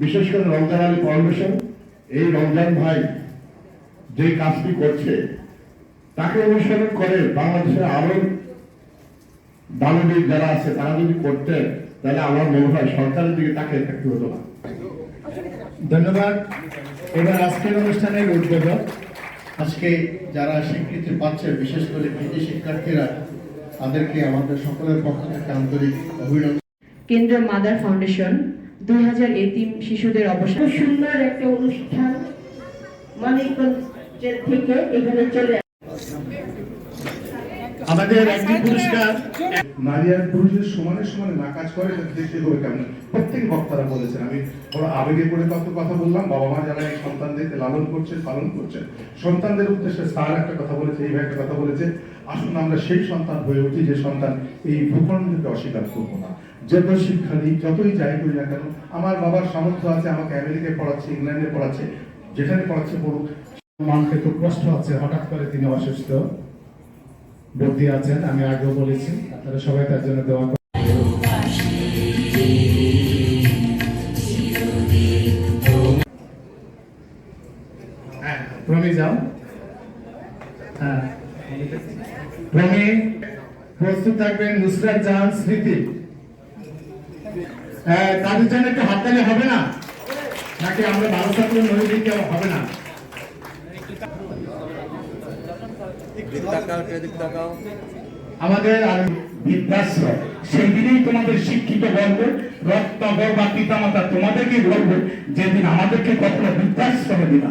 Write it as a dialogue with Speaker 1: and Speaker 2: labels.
Speaker 1: বিশেষ করে রমজান আলী ফাউন্ডেশন এই রমজান ভাই যে কাজটি করছে তাকে অনুসরণ করে বাংলাদেশের আরও দানবীর যারা আছে তারা যদি করতেন তাহলে আমার মনে হয় সরকারের দিকে তাকে থাকতে হতো না।
Speaker 2: ধন্যবাদ। এবার আজকের অনুষ্ঠানের উদ্বোধক আজকে যারা স্বীকৃতি পাচ্ছে বিশেষ করে কৃতি শিক্ষার্থীরা তাদেরকে আমাদের সকলের পক্ষ থেকে আন্তরিক অভিনন্দন।
Speaker 3: কেন্দ্র মাদার ফাউন্ডেশন দুই হাজার এতিম শিশুদের অবসর
Speaker 4: সুন্দর একটা অনুষ্ঠান মানিকগঞ্জের থেকে এখানে চলে
Speaker 2: আমাদের একটি পুরস্কার।
Speaker 5: নারী আর পুরুষের সমানে সমানে না কাজ করে দেশে হবে কেমন। প্রত্যেক বক্তারা বলেছেন আমি বড় আবেগে করে কত কথা বললাম বাবা মা যারা এই সন্তানদেরকে লালন করছেন পালন করছেন সন্তানদের উদ্দেশ্যে স্যার একটা কথা বলেছে এই একটা কথা বলেছে আসুন আমরা সেই সন্তান হয়ে উঠি যে সন্তান এই ভূখণ্ডকে অস্বীকার করব না। যত শিক্ষা দিই যতই যাই করি না কেন আমার বাবার সামর্থ্য আছে আমাকে আমেরিকায় পড়াচ্ছে ইংল্যান্ডে পড়াচ্ছে যেখানে পড়াচ্ছে পড়ুক
Speaker 6: মানতে খুব কষ্ট হচ্ছে হঠাৎ করে তিনি অসুস্থ। ভর্তি আছেন আমি আগেও বলেছি আপনারা সবাই তার জন্য দোয়া করুন। হ্যাঁ, হ্যাঁ। হ্যাঁ, তাদের জন্য একটু হাততালি হবে না? নাকি আমরা ভালো নই দিকে হবে না? আমাদের আর বৃদ্ধাশ্রম সেই দিনেই তোমাদের শিক্ষিত বলব, রক্ত বা পিতামাতা তোমাদেরকেই বলব, যেদিন আমাদেরকে কখনো বৃদ্ধাশ্রমে দিবা।